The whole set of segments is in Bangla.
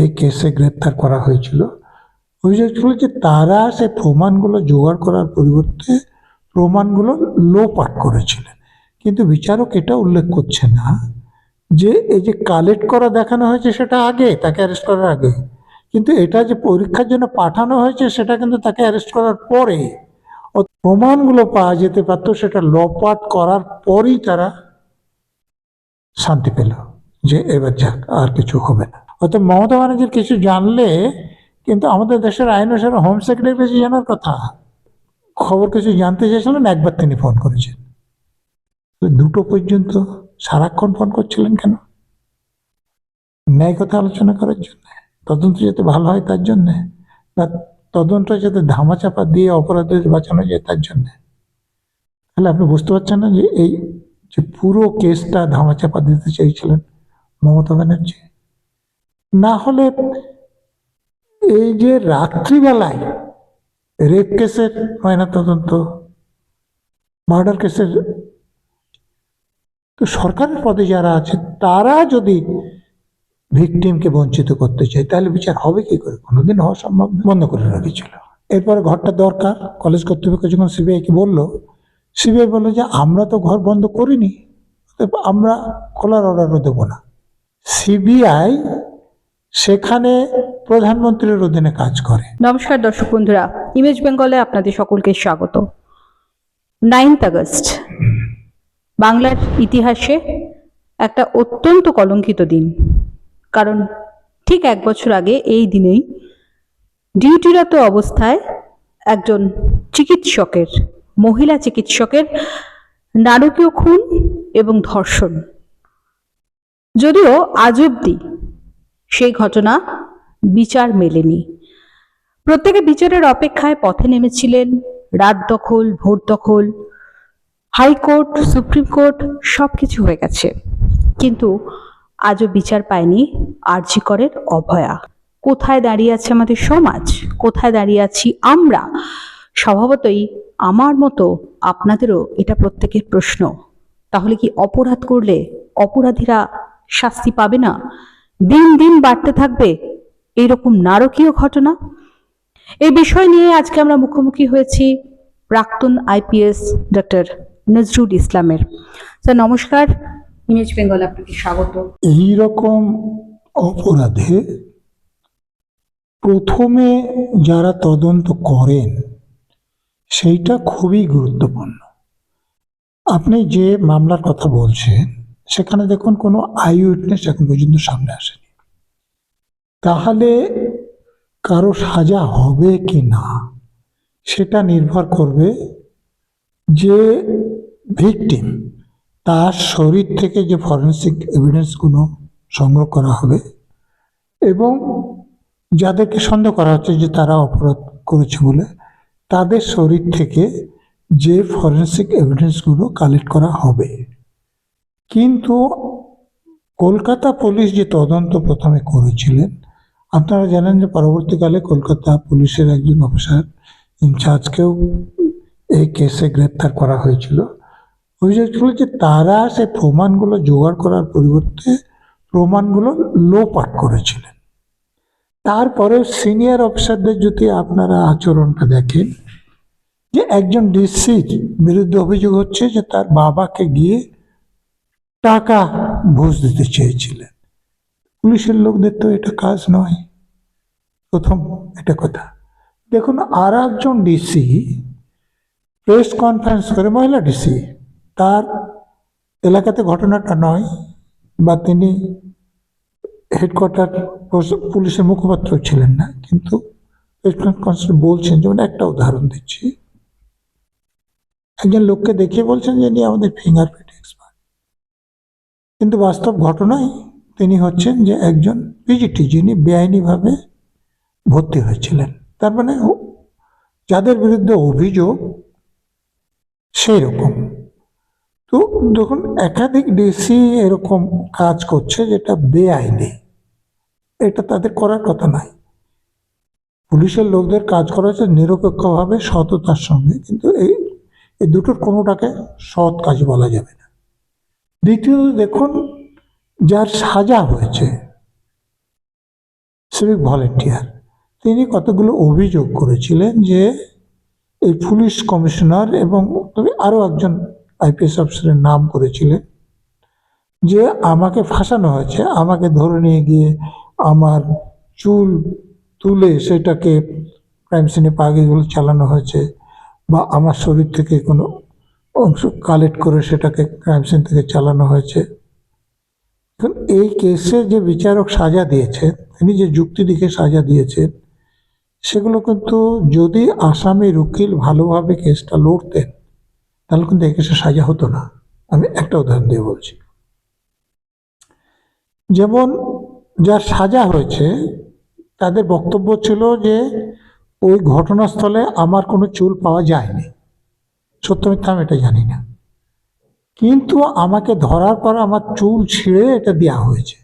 এই কেসে গ্রেপ্তার করা হয়েছিল। অভিযোগ ছিল যে তারা সে প্রমাণগুলো জোগাড় করার পরিবর্তে প্রমাণগুলো লোপাট করেছিলেন। কিন্তু বিচারক এটা উল্লেখ করছে না যে এই যে কালেক্ট করা দেখানো হয়েছে সেটা আগে, তাকে অ্যারেস্ট করার আগে। কিন্তু এটা যে পরীক্ষার জন্য পাঠানো হয়েছে সেটা কিন্তু তাকে অ্যারেস্ট করার পরে প্রমাণগুলো পাওয়া যেতে পারতো, সেটা লোপাট করার পরই তারা শান্তি পেল যে এবার যাক, আর কিছু হবে না। অর্থাৎ মমতা ব্যানার্জির কিছু জানলে কিন্তু আমাদের দেশের আইন অনুসারে হোম সেক্রেটারি কিছু জানার কথা। খবর কিছু জানতে চেয়েছিলেন, একবার তিনি ফোন করেছেন। দুটো পর্যন্ত সারাক্ষণ ফোন করছিলেন কেন? ন্যায় কথা আলোচনা করার জন্য। তদন্ত যাতে ভালো হয় তার জন্যে, না তদন্ত যাতে ধামাচাপা দিয়ে অপরাধীদের বাঁচানো যায় তার জন্যে। তাহলে আপনি বুঝতে পারছেন না যে এই যে পুরো কেসটা ধামাচাপা দিতে চাইছিলেন মমতা ব্যানার্জি? না হলে এই যে রাত্রিবেলায় রেপ কেসের ময়না তদন্ত মার্ডার কেসের তো সরকারের পদে যারা আছে তারা যদি ভিকটিমকে বঞ্চিত করতে চায় তাহলে বিচার হবে কি করে? কোনোদিন হওয়া সম্ভব বন্ধ করে রেখেছিল এরপরে ঘরটা দরকার। কলেজ কর্তৃপক্ষ যখন সিবিআইকে বলল সিবিআই বলল যে আমরা তো ঘর বন্ধ করিনি আমরা খোলার অর্ডারও দেবো না। সিবিআই সেখানে প্রধানমন্ত্রীর অধীনে কাজ করে। নমস্কার দর্শক বন্ধুরা, ইমেজ বেঙ্গলে আপনাদের সকলকে স্বাগত। নাইন্থ আগস্ট, বাংলার ইতিহাসে একটা অত্যন্ত কলঙ্কিত দিন। কারণ ঠিক এক বছর আগে এই দিনেই ডিউটিরত অবস্থায় একজন চিকিৎসকের, মহিলা চিকিৎসকের নারকীয় খুন এবং ধর্ষণ। যদিও আজ অব্দি সেই ঘটনা বিচার মেলেনি। প্রত্যেকে বিচারের অপেক্ষায় পথে নেমেছিলেন। রাত দখল ভোট দখল, হাইকোর্ট, সুপ্রিম কোর্ট সব কিছু হয়ে গেছে। কিন্তু আজও বিচার পায়নি আরজি করের অভয়া। কোথায় দাঁড়িয়ে আছে আমাদের সমাজ? কোথায় দাঁড়িয়ে আছি আমরা? স্বভাবতই আমার মতো আপনাদেরও এটা প্রত্যেকের প্রশ্ন। তাহলে কি অপরাধ করলে অপরাধীরা শাস্তি পাবে না? দিন দিন বাড়তে থাকবে এইরকম নারকীয় ঘটনা? এই বিষয় নিয়ে আজকে আমরা মুখোমুখি হয়েছি প্রাক্তন আইপিএস ডক্টর নজরুল ইসলামের। স্যার, নমস্কার। ইমেজ বেঙ্গল আপনাকে স্বাগত। এই রকম অপরাধে প্রথমে যারা তদন্ত করেন, সেইটা খুবই গুরুত্বপূর্ণ। আপনি যে মামলার কথা বলছেন সেখানে দেখুন কোনো আই উইটনেস এখন পর্যন্ত সামনে আসেনি। তাহলে কারও সাজা হবে কি না? সেটা নির্ভর করবে যে ভিকটিম তার শরীর থেকে যে ফরেন্সিক এভিডেন্সগুলো সংগ্রহ করা হবে এবং যাদেরকে সন্দেহ করা হচ্ছে যে তারা অপরাধ করেছে বলে, তাদের শরীর থেকে যে ফরেন্সিক এভিডেন্সগুলো কালেক্ট করা হবে। কিন্তু কলকাতা পুলিশ যে তদন্ত প্রথমে করেছিলেন, আপনারা জানেন যে পরবর্তীকালে কলকাতা পুলিশের একজন অফিসার ইনচার্জকেও এই কেসে গ্রেপ্তার করা হয়েছিল। অভিযোগ ছিল যে তারা সে প্রমাণগুলো জোগাড় করার পরিবর্তে প্রমাণগুলো লোপাট করেছিলেন। তারপরেও সিনিয়র অফিসারদের যদি আপনারা আচরণটা দেখেন, যে একজন ডিসির বিরুদ্ধে অভিযোগ হচ্ছে যে তার বাবাকে গিয়ে টাকা ঘুষ দিতে চেয়েছিলেন। পুলিশের লোকদের তো এটা কাজ নয়। প্রথম এটা কথা, দেখুন আর একজন ডিসি প্রেস কনফারেন্স করে, মহিলা ডিসি তার এলাকাতে ঘটনাটা নয় বা তিনি হেডকোয়ার্টার পুলিশের মুখপাত্র ছিলেন না, কিন্তু প্রেস কনফারেন্স বলছেন যেমন একটা উদাহরণ দিচ্ছি। একজন লোককে দেখিয়ে বলছেন যে আমাদের ফিঙ্গারপ্রিন্ট কিন্তু বাস্তব ঘটনায় তিনি হচ্ছেন যে একজন পিজিটি যিনি বেআইনিভাবে ভর্তি হয়েছিলেন। তার মানে যাদের বিরুদ্ধে অভিযোগ সেই রকম তো দেখুন, একাধিক ডিসি এরকম কাজ করছে যেটা বেআইনি। এটা তাদের করার কথা নয়। পুলিশের লোকদের কাজ করা হচ্ছে নিরপেক্ষভাবে সততার সঙ্গে। কিন্তু এই এই দুটোর কোনোটাকে সৎ কাজ বলা যাবে না। দ্বিতীয়ত দেখুন, যার সাজা হয়েছে সিভিক ভলেন্টিয়ার তিনি কতগুলো অভিযোগ করেছিলেন যে এই পুলিশ কমিশনার এবং তবে আরও একজন আইপিএস অফিসারের নাম করেছিলেন যে আমাকে ফাঁসানো হয়েছে, আমাকে ধরে নিয়ে গিয়ে আমার চুল তুলে সেটাকে ক্রাইম সিনে পাগে বলে চালানো হয়েছে বা আমার শরীর থেকে কোনো অংশ কালেক্ট করে সেটাকে ক্রাইম সিন থেকে চালানো হয়েছে। এখন এই কেসে যে বিচারক সাজা দিয়েছেন তিনি যে যুক্তি দিকে সাজা দিয়েছেন সেগুলো কিন্তু যদি আসামির উকিল ভালোভাবে কেসটা লড়তেন, তাহলে কিন্তু এই কেসে সাজা হতো না। আমি একটা উদাহরণ দিয়ে বলছি। যেমন যার সাজা হয়েছে, তাদের বক্তব্য ছিল যে, ওই ঘটনাস্থলে আমার কোনো চুল পাওয়া যায়নি। সত্য মিথ্যা আমি এটা জানি না। কিন্তু আমাকে ধরার পর আমার চুল ছিঁড়ে এটা দেওয়া হয়েছে।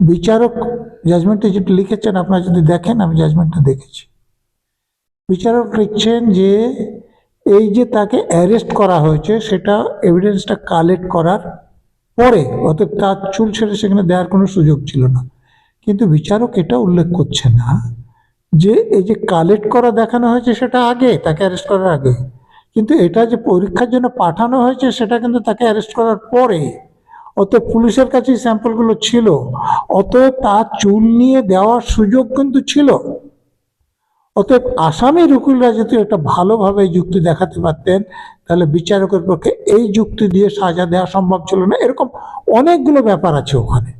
বিচারক জাজমেন্টে যেটা লিখেছেন, আপনারা যদি দেখেন, আমি জাজমেন্টটা দেখেছি। বিচারক লিখছেন যে, এই যে তাকে অ্যারেস্ট করা হয়েছে, সেটা এভিডেন্সটা কালেক্ট করার পরে অর্থাৎ তার চুল ছেড়ে সেখানে দেওয়ার কোনো সুযোগ ছিল না। কিন্তু বিচারক এটা উল্লেখ করছে না যে, এই যে কালেক্ট করা দেখানো হয়েছে, সেটা আগে, তাকে অ্যারেস্ট করার আগে। কিন্তু এটা যে পরীক্ষার জন্য পাঠানো হয়েছে, সেটা কিন্তু তাকে অ্যারেস্ট করার পরে অতএব পুলিশের কাছে স্যাম্পলগুলো ছিল। অতএব তার চুল নিয়ে দেওয়ার সুযোগ কিন্তু ছিল। অতএব আসামি রুকুলরা যদি এটা ভালোভাবে যুক্তি দেখাতে পারতেন, তাহলে বিচারকের পক্ষে এই যুক্তি দিয়ে সাজা দেওয়া সম্ভব ছিল না। এরকম অনেকগুলো ব্যাপার আছে ওখানে।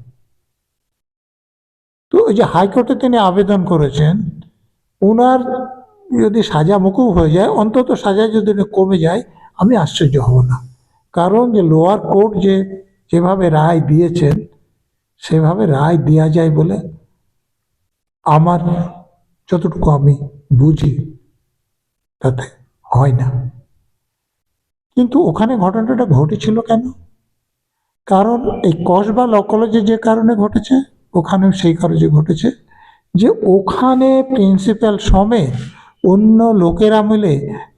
তো ওই যে হাইকোর্টে তিনি আবেদন করেছেন ওনার যদি সাজা মুকুব হয়ে যায়, অন্তত সাজা যদি কমে যায়, আমি আশ্চর্য হব না। কারণ যে লোয়ার কোর্ট যে যেভাবে রায় দিয়েছেন, সেভাবে রায় দেওয়া যায় বলে আমার যতটুকু আমি বুঝি, তাতে হয় না। কিন্তু ওখানে ঘটনাটা ঘটেছিল কেন? কারণ এই কসবা ল কলেজে যে কারণে ঘটেছে, ওখানেও সেই কারণে ঘটেছে যে ওখানে প্রিন্সিপাল সমেত অন্য লোকেরা মিলে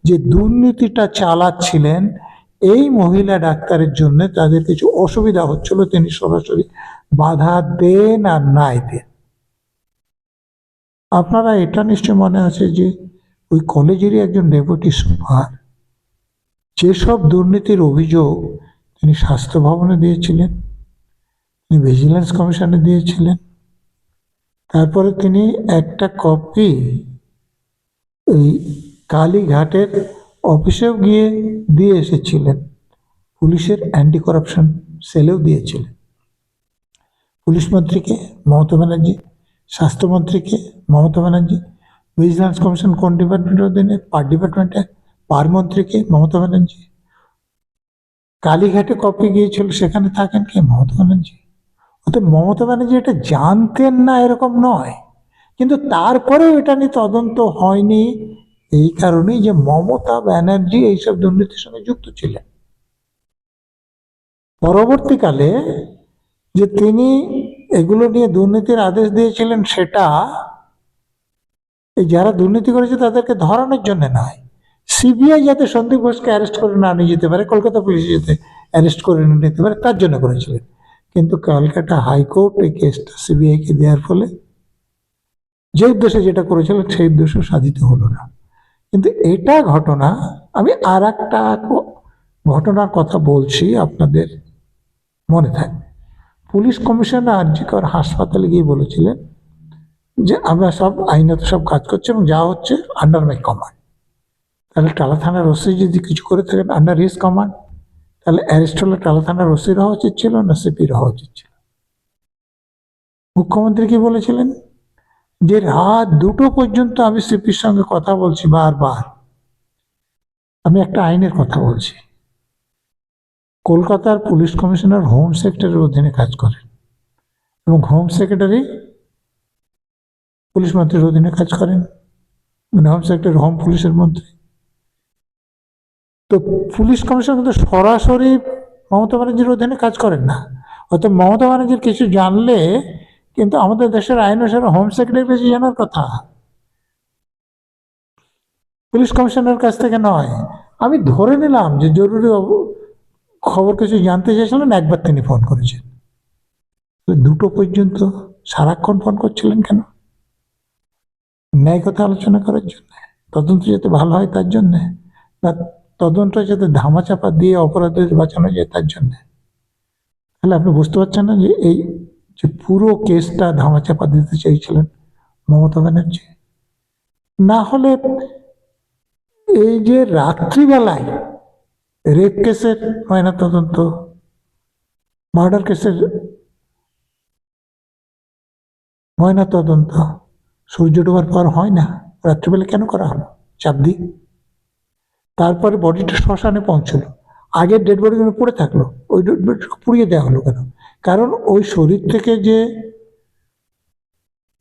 যে দুর্নীতিটা চালাচ্ছিলেন, এই মহিলা ডাক্তারের জন্য তাদের কিছু অসুবিধা হচ্ছিল, তিনি সরাসরি বাধা দেন আর নাই দেন। আপনারা এটা নিশ্চয় মনে আছে যে ওই কলেজেরই একজন ডেপুটি সুপার, যেসব দুর্নীতির অভিযোগ তিনি স্বাস্থ্য ভবনে দিয়েছিলেন, তিনি ভিজিলেন্স কমিশনে দিয়েছিলেন, তারপরে তিনি একটা কপি এই কালীঘাটের অফিসেও গিয়ে দিয়ে এসেছিলেন। পুলিশের অ্যান্টি করাপশন সেলেও দিয়েছিলেন। পুলিশ মন্ত্রীকে মমতা ব্যানার্জি স্বাস্থ্যমন্ত্রীকে মমতা ব্যানার্জি ভিজিলেন্স কমিশন কোন ডিপার্টমেন্টের অধীনে পার ডিপার্টমেন্টে পার মন্ত্রীকে মমতা ব্যানার্জি। কালীঘাটে কপি গিয়েছিল, সেখানে থাকেন কে? মমতা ব্যানার্জি। অর্থাৎ মমতা ব্যানার্জি এটা জানতেন না এরকম নয়। কিন্তু তারপরেও এটা নিয়ে তদন্ত হয়নি। এই কারণেই যে মমতা ব্যানার্জি এইসব দুর্নীতির সঙ্গে যুক্ত ছিলেন। পরবর্তীকালে যে তিনি এগুলো নিয়ে দুর্নীতির আদেশ দিয়েছিলেন সেটা, এই যারা দুর্নীতি করেছে তাদেরকে ধরানোর জন্য নয়। সিবিআই যাতে সন্দীপ ঘোষকে অ্যারেস্ট করে না নিয়ে যেতে পারে, কলকাতা পুলিশ যাতে অ্যারেস্ট করে না নিতে পারে, তার জন্য করেছিলেন। কিন্তু কলকাতা হাইকোর্ট এই কেসটা সিবিআইকে দেওয়ার ফলে যে উদ্দেশ্যে যেটা করেছিলেন সেই উদ্দেশ্য সাধিত হলো না। কিন্তু এটা ঘটনা, আমি আর একটা ঘটনার কথা বলছি, আপনাদের মনে থাকবে। পুলিশ কমিশনার আরজিকর হাসপাতালে গিয়ে বলেছিলেন যে, আমরা সব আইনত সব কাজ করছি এবং যা হচ্ছে আন্ডার মাই কমান্ড তাহলে টালা থানার ওসি যদি কিছু করে থাকেন আন্ডার হিস কমান্ড তাহলে অ্যারেস্ট হলে টালা থানার ওসির হওয়া উচিত ছিল না সিপির হওয়া উচিত ছিল? মুখ্যমন্ত্রী কি বলেছিলেন? যে রাত দুটো পর্যন্ত আমি সিপির সঙ্গে কথা বলছি বারবার। আমি একটা আইনের কথা বলছি। কলকাতার পুলিশ কমিশনার হোম সেক্রেটারির অধীনে কাজ করেন এবং হোম সেক্রেটারি পুলিশ মন্ত্রীর অধীনে কাজ করেন। মানে হোম সেক্রেটারি, হোম পুলিশের মন্ত্রী। তো পুলিশ কমিশনার কিন্তু সরাসরি মমতা ব্যানার্জির অধীনে কাজ করেন না। অর্থাৎ মমতা ব্যানার্জির কিছু জানলে কিন্তু আমাদের দেশের আইন অনুসারে হোম সেক্রেটারি জানার কথা। পুলিশ কমিশনার কাছ থেকে নয়। আমি ধরে নিলাম যে জরুরি খবর কিছু জানতে চেয়েছিলেন, একবার তিনি ফোন করেছেন। দুটো পর্যন্ত সারাক্ষণ ফোন করছিলেন কেন? ন্যায় কথা আলোচনা করার জন্য? তদন্ত যাতে ভালো হয় তার জন্যে? না, তদন্ত যাতে ধামাচাপা দিয়ে অপরাধীদের বাঁচানো যায় তার জন্যে? তাহলে আপনি বুঝতে পারছেন না যে এই যে পুরো কেসটা ধামাচাপা দিতে চেয়েছিলেন মমতা ব্যানার্জি। না হলে এই যে রাত্রিবেলায় রেপ কেসের ময়না তদন্ত মার্ডার কেসের ময়না তদন্ত সূর্য ডোবার পর হয় না? রাত্রিবেলা কেন করা হলো? চাপ দিই। তারপরে বডিটা শ্মশানে পৌঁছলো। আগের ডেড বডিগুলো পড়ে থাকল। ওই ডেড বডিটাকে পুড়িয়ে দেওয়া হলো কেন? কারণ ওই শরীর থেকে যে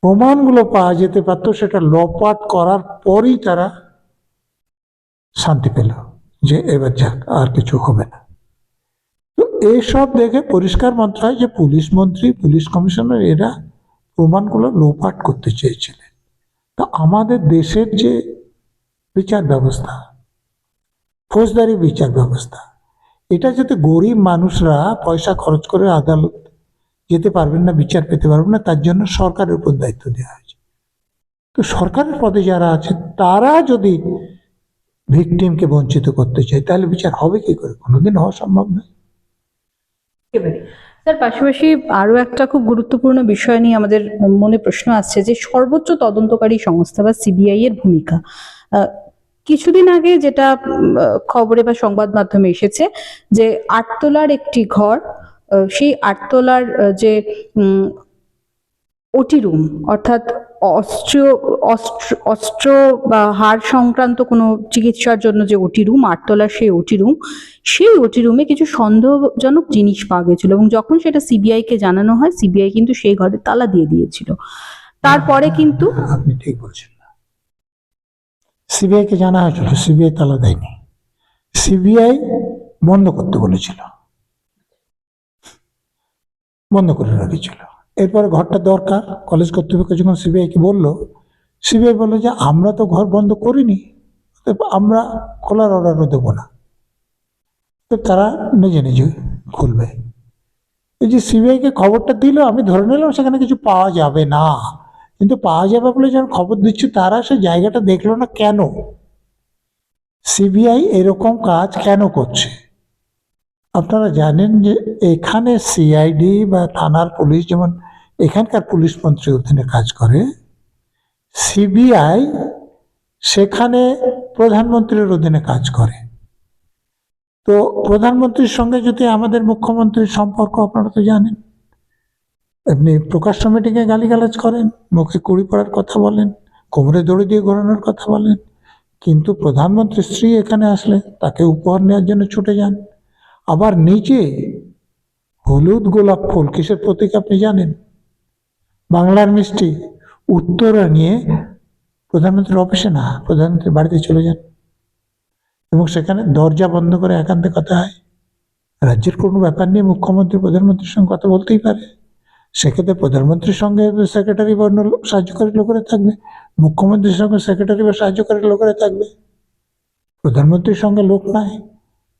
প্রমাণগুলো পাওয়া যেতে পারতো, সেটা লপাট করার পরই তারা শান্তি পেল যে এবার যাক, আর কিছু হবে না। তো এইসব দেখে পরিষ্কার মন্ত্র হয় যে পুলিশ মন্ত্রী, পুলিশ কমিশনার এরা প্রমাণগুলো লোপাট করতে চেয়েছিলেন। তো আমাদের দেশের যে বিচার ব্যবস্থা, ফৌজদারি বিচার ব্যবস্থা এটা যাতে গরিব মানুষরা পয়সা খরচ করে আদালত যেতে পারবেন না, বিচার পেতে পারবেন না, তার জন্য সরকারের উপর দায়িত্ব দেওয়া হয়েছে। তো সরকারের পদে যারা আছে, তারা যদি ভিকটিমকে বঞ্চিত করতে চায়, তাহলে বিচার হবে কি করে? কোনোদিন হওয়া সম্ভব নয়। স্যার, পাশাপাশি আরও একটা খুব গুরুত্বপূর্ণ বিষয় নিয়ে আমাদের মনে প্রশ্ন আসছে যে সর্বোচ্চ তদন্তকারী সংস্থা বা সিবিআই এর ভূমিকা। কিছুদিন আগে যেটা খবরে বা সংবাদ মাধ্যমে এসেছে যে আটতলার একটি ঘর সেই আটতলার যে ওটি রুম অর্থাৎ অস্ত্র অস্ত্র অস্ত্র বা হাড় সংক্রান্ত কোনো চিকিৎসার জন্য যে ওটি রুম আটতলার সেই ওটি রুম সেই ওটি রুমে কিছু সন্দেহজনক জিনিস পাওয়া গেছিল এবং যখন সেটা সিবিআই কে জানানো হয় সিবিআই কিন্তু সেই ঘরে তালা দিয়ে দিয়েছিল। তারপরে কিন্তু আপনি ঠিক বলছেন। না সিবিআই কে জানা হয়েছিল সিবিআই তালা দেয়নি। সিবিআই বন্ধ করতে বলেছিল। বন্ধ করে রেখেছিল। এরপরে ঘরটা দরকার, কলেজ কর্তৃপক্ষ যখন সিবিআই কে বলল, সিবিআই বলল যে, আমরা তো ঘর বন্ধ করিনি আমরা খোলার অর্ডারও দেবো না। তো তারা নিজে নিজে খুলবে। এই যে সিবিআইকে খবরটা দিল, আমি ধরে নিলাম সেখানে কিছু পাওয়া যাবে না। কিন্তু পাওয়া যাবে বলে যখন খবর দিচ্ছে, তারা সে জায়গাটা দেখল না কেন? সিবিআই এরকম কাজ কেন করছে? আপনারা জানেন যে এখানে সিআইডি বা থানার পুলিশ, যেমন এখানকার পুলিশ মন্ত্রীর অধীনে কাজ করে, সিবিআই সেখানে প্রধানমন্ত্রীর অধীনে কাজ করে। তো প্রধানমন্ত্রীর সঙ্গে যদি আমাদের মুখ্যমন্ত্রীর সম্পর্ক, আপনারা তো জানেন। এমনি প্রকাশ্য মিটিংয়ে গালিগালাজ করেন, মুখে কুড়ি পড়ার কথা বলেন, কোমরে দড়ি দিয়ে ঘোরানোর কথা বলেন। কিন্তু প্রধানমন্ত্রী স্ত্রী এখানে আসলে তাকে উপহার নেওয়ার জন্য ছুটে যান। আবার নিচে হলুদ গোলাপ ফুল কিসের প্রতীক আপনি জানেন? বাংলার মিষ্টি উত্তরা নিয়ে প্রধানমন্ত্রীর অফিসে না, প্রধানমন্ত্রীর বাড়িতে চলে যান। এবং সেখানে দরজা বন্ধ করে একান্তে কথা হয়। রাজ্যের কোনো ব্যাপার নিয়ে মুখ্যমন্ত্রী, প্রধানমন্ত্রীর সঙ্গে কথা বলতেই পারে। সেক্ষেত্রে প্রধানমন্ত্রীর সঙ্গে সেক্রেটারি বা অন্য সাহায্যকারী লোকেরা থাকবে, মুখ্যমন্ত্রীর সঙ্গে সেক্রেটারি বা সাহায্যকারী লোকেরা থাকবে। প্রধানমন্ত্রীর সঙ্গে লোক নাই,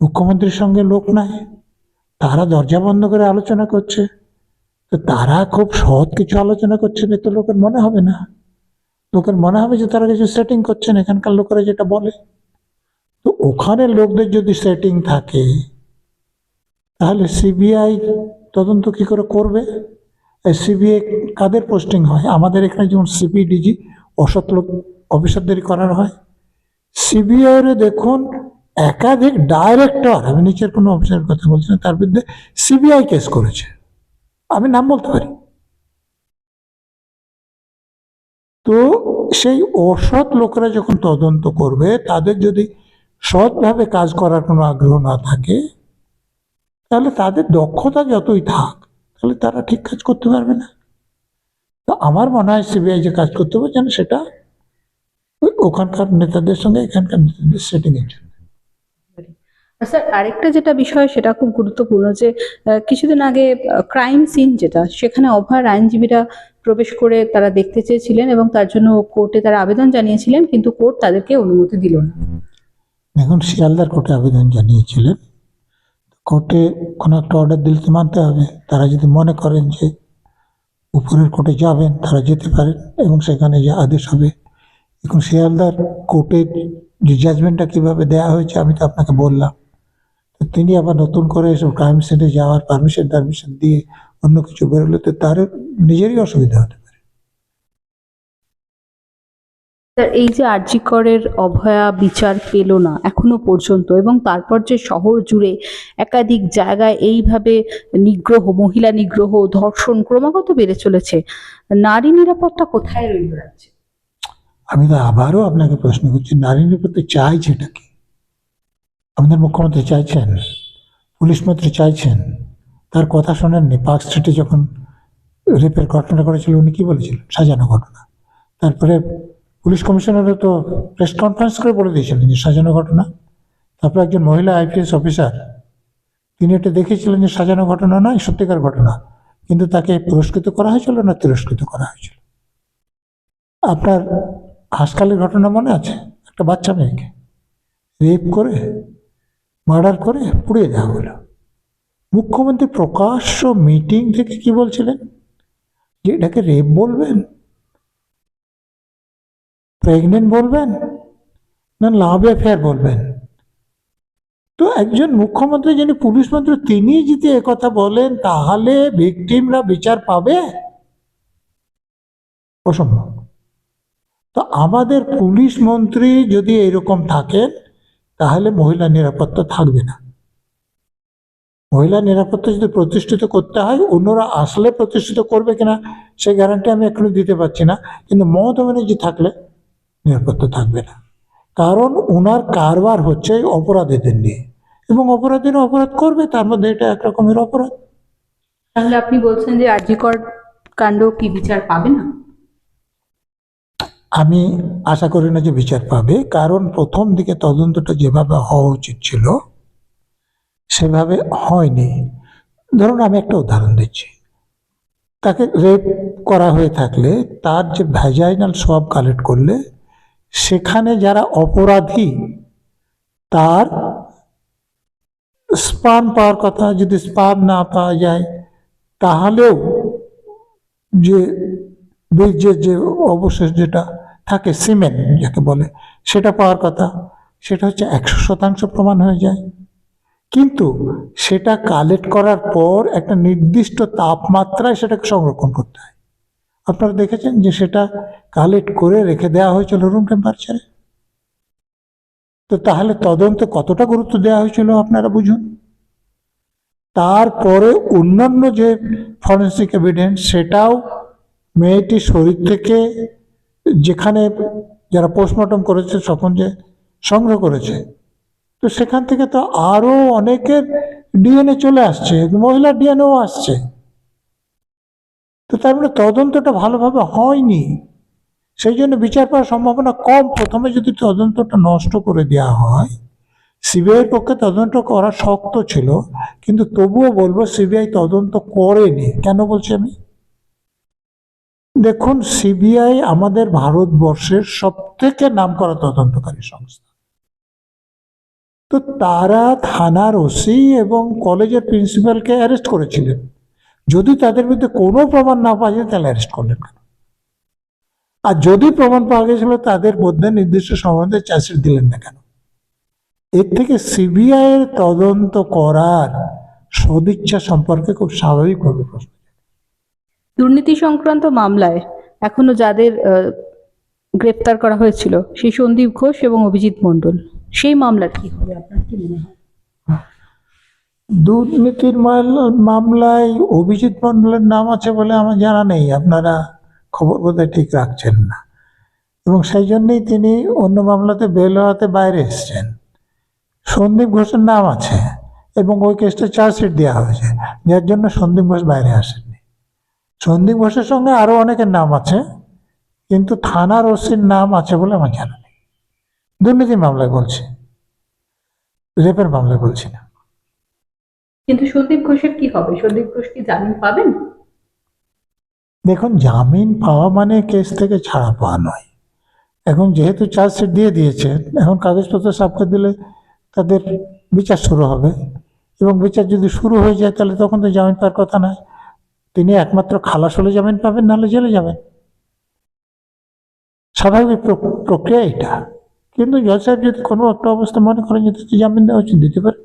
মুখ্যমন্ত্রীর সঙ্গে লোক নাই, তারা দরজা বন্ধ করে আলোচনা করছে। তো তারা খুব সৎ কিছু আলোচনা করছেন তো লোকের মনে হবে না। লোকের মনে হবে যে তারা কিছু সেটিং করছেন, এখানকার লোকেরা যেটা বলে। তো ওখানে লোকদের যদি সেটিং থাকে, তাহলে সিবিআই তদন্ত কি করে করবে? সিবিআই কাদের পোস্টিং হয়? আমাদের এখানে যেমন সিপিডিজি অসৎ লোক অফিসারদেরই করার হয়। সিবিআইয়ের দেখুন, একাধিক ডাইরেক্টর আমি নিচের কোনো অফিসারের কথা বলছি না, তার বিরুদ্ধে সিবিআই কেস করেছে। আমি নাম বলতে পারি। তো সেই অসৎ লোকেরা যখন তদন্ত করবে, তাদের যদি সৎভাবে কাজ করার কোনো আগ্রহ না থাকে, তাহলে তাদের দক্ষতা যতই থাক তাহলে তারা ঠিক কাজ করতে পারবে না। তো আমার মনে হয় সিবিআই যে কাজ করতে হবে যেন সেটা ওখানকার নেতাদের সঙ্গে এখানকার নেতাদের সেটিংয়ের জন্য। স্যার আরেকটা যেটা বিষয় সেটা খুব গুরুত্বপূর্ণ যে কিছুদিন আগে ক্রাইম সিন যেটা সেখানে অভয়ার আইনজীবীরা প্রবেশ করে তারা দেখতে চেয়েছিলেন এবং তার জন্য কোর্টে তারা আবেদন জানিয়েছিলেন কিন্তু কোর্ট তাদেরকে অনুমতি দিল না। এখন শিয়ালদার কোর্টে আবেদন জানিয়েছিলেন। কোর্টে কোনো একটা অর্ডার দিলে তো মানতে হবে। তারা যদি মনে করেন যে উপরের কোর্টে যাবেন, তারা যেতে পারেন এবং সেখানে যে আদেশ হবে। এখন শিয়ালদার কোর্টের যে জাজমেন্টটা কীভাবে দেওয়া হয়েছে আমি তো আপনাকে বললাম। তিনি আবার নতুন করে এসব ক্রাইম সিনে যাওয়ার পারমিশন টারমিশন দিয়ে অন্য কিছু বেরোলে তো তার নিজেরই অসুবিধা হতে স্যার, এই যে আরজিকরের অভয়া বিচার পেল না, এখনও পর্যন্ত, এবং তারপর যে শহর জুড়ে একাধিক জায়গায় এইভাবে নিগ্রহ, মহিলা নিগ্রহ, ধর্ষণ ক্রমাগত বেড়ে চলেছে, নারী নিরাপত্তা কোথায় রইল রাজ্যে? আমি তো আবারও আপনাকে প্রশ্ন করছি, নারী নিরাপত্তা চাইছে এটা কি আমাদের মুখ্যমন্ত্রী চাইছেন, পুলিশ মন্ত্রী চাইছেন, তার কথা শোনেননি, পার্ক স্ট্রিটে যখন রেপের ঘটনা করেছিল, উনি কি বলেছিলেন? সাজানো ঘটনা। তারপরে পুলিশ কমিশনারও তো প্রেস কনফারেন্স করে বলে দিয়েছিলেন যে সাজানো ঘটনা। তারপরে একজন মহিলা আইপিএস অফিসার তিনি এটা দেখেছিলেন যে সাজানো ঘটনা নয়, সত্যিকার ঘটনা। কিন্তু তাকে পুরস্কৃত করা হয়েছিল না তিরস্কৃত করা হয়েছিল? আপনার হাসকালের ঘটনা মনে আছে? একটা বাচ্চা মেয়েকে রেপ করে মার্ডার করে পুড়িয়ে দেওয়া হলো। মুখ্যমন্ত্রী প্রকাশ্য মিটিং থেকে কি বলছিলেন? যে এটাকে রেপ বলবেন? প্রেগনেন্ট বলবেন? না লাভ অ্যাফেয়ার বলবেন? তো একজন মুখ্যমন্ত্রী যিনি পুলিশ মন্ত্রী তিনি যদি কথা বলেন, তাহলে ভিকটিমরা বিচার পাবে? অসম্ভব। তো আমাদের পুলিশ মন্ত্রী যদি এরকম থাকেন, তাহলে মহিলা নিরাপত্তা থাকবে না। মহিলা নিরাপত্তা যদি প্রতিষ্ঠিত করতে হয়, অন্যরা আসলে প্রতিষ্ঠিত করবে কিনা, সে গ্যারান্টি আমি এখনও দিতে পারছি না। কিন্তু মমতা ব্যানার্জি থাকলে নিরাপত্তা থাকবে না। কারণ ওনার কারবার হচ্ছে অপরাধীদের নিয়ে। এবং অপরাধীরা অপরাধ করবে তার মধ্যে এটা এক রকমের অপরাধ। তাহলে আপনি বলছেন যে আরজিকর কাণ্ড কি বিচার পাবে না? আমি আশা করি না যে বিচার পাবে কারণ প্রথম দিকে তদন্তটা যেভাবে হওয়া উচিত ছিল সেভাবে হয়নি। ধরুন আমি একটা উদাহরণ দিচ্ছি। তাকে রেপ করা হয়ে থাকলে তার যে ভ্যাজাইনাল সব কালেক্ট করলে সেখানে যারা অপরাধী, তার স্পাম পাওয়ার কথা যদি স্পাম না পাওয়া যায়, তাহলেও যে বীর্যের যে অবশেষ যেটা থাকে, সিমেন্ট যাকে বলে, সেটা পাওয়ার কথা, সেটা হচ্ছে একশো শতাংশ প্রমাণ হয়ে যায়। কিন্তু সেটা কালেক্ট করার পর একটা নির্দিষ্ট তাপমাত্রায় সেটাকে সংরক্ষণ করতে হয়। আপনারা দেখেছেন যে সেটা কালেক্ট করে রেখে দেওয়া হয়েছিল রুম টেম্পারেচারে তো তাহলে তদন্ত কতটা গুরুত্ব দেওয়া হয়েছিল আপনারা বুঝুন? তারপরে অন্যান্য যে ফরেন্সিক এভিডেন্স সেটাও মেয়েটির শরীর থেকে যেখানে যারা পোস্টমর্টম করেছে তখন যে সংগ্রহ করেছে, তো সেখান থেকে তো আরও অনেকের ডিএনএ চলে আসছে, মহিলার ডিএনএও আসছে। তো তার মানে তদন্তটা ভালোভাবে হয়নি। সেই জন্য বিচার পাওয়ার সম্ভাবনা কম। প্রথমে যদি তদন্তটা নষ্ট করে দেওয়া হয় সিবিআইয়ের পক্ষে তদন্ত করা শক্ত ছিল, কিন্তু তবুও বলব সিবিআই তদন্ত করেনি। কেন বলছি আমি? দেখুন, সিবিআই আমাদের ভারতবর্ষের সব থেকে নাম করা তদন্তকারী সংস্থা। তো তারা থানার ওসি এবং কলেজের প্রিন্সিপালকে অ্যারেস্ট করেছিলেন। যদি তাদের বিরুদ্ধে কোনো প্রমাণ না পাওয়া যায়, তাহলে অ্যারেস্ট করলেন কেন? আর যদি প্রমাণ পাওয়া গেছিল তাদের মধ্যে নির্দিষ্ট সম্বন্ধে চার্জশিট দিলেন না কেন? এর থেকে সিবিআই এর তদন্ত করার সদিচ্ছা সম্পর্কে খুব স্বাভাবিকভাবে প্রশ্ন দুর্নীতি সংক্রান্ত মামলায় এখনও যাদের গ্রেপ্তার করা হয়েছিল, সেই সন্দীপ ঘোষ এবং অভিজিৎ মণ্ডল। সেই মামলার কি হবে? আপনার কি মনে হয়? দুর্নীতির মাল- মামলায় অভিজিৎ মণ্ডলের নাম আছে বলে আমার জানা নেই। আপনারা খবর বোধহয় ঠিক রাখছেন না। এবং সেই জন্যই তিনি অন্য মামলাতে বেল হওয়াতে বাইরে এসছেন। সন্দীপ ঘোষের নাম আছে এবং ওই কেসটা চার্জশিট দেওয়া হয়েছে। যার জন্য সন্দীপ ঘোষ বাইরে আসেননি। সন্দীপ ঘোষের সঙ্গে আরও অনেকের নাম আছে, কিন্তু থানার ওসির নাম আছে বলে আমার জানা নেই। দুর্নীতি মামলায় বলছি। রেপের মামলায় বলছি না। কিন্তু সন্দীপ ঘোষের কি হবে? সন্দীপ ঘোষ কি জামিন পাবেন? দেখুন, জামিন পাওয়া মানে কেস থেকে ছাড়া পাওয়া নয়। এখন যেহেতু চার্জশিট দিয়ে দিয়েছে এখন কাগজপত্র সাপকে দিলে তাদের বিচার শুরু হবে। এবং বিচার যদি শুরু হয়ে যায়, তাহলে তখন তো জামিন পাওয়ার কথা নয়। তিনি একমাত্র খালাস হলে জামিন পাবেন, নাহলে জেলে যাবেন। স্বাভাবিক প্র- প্রক্রিয়া এটা। কিন্তু জজ সাহেব যদি কোনো একটা অবস্থা মনে করেন যে জামিন দেওয়া উচিত, দিতে পারে।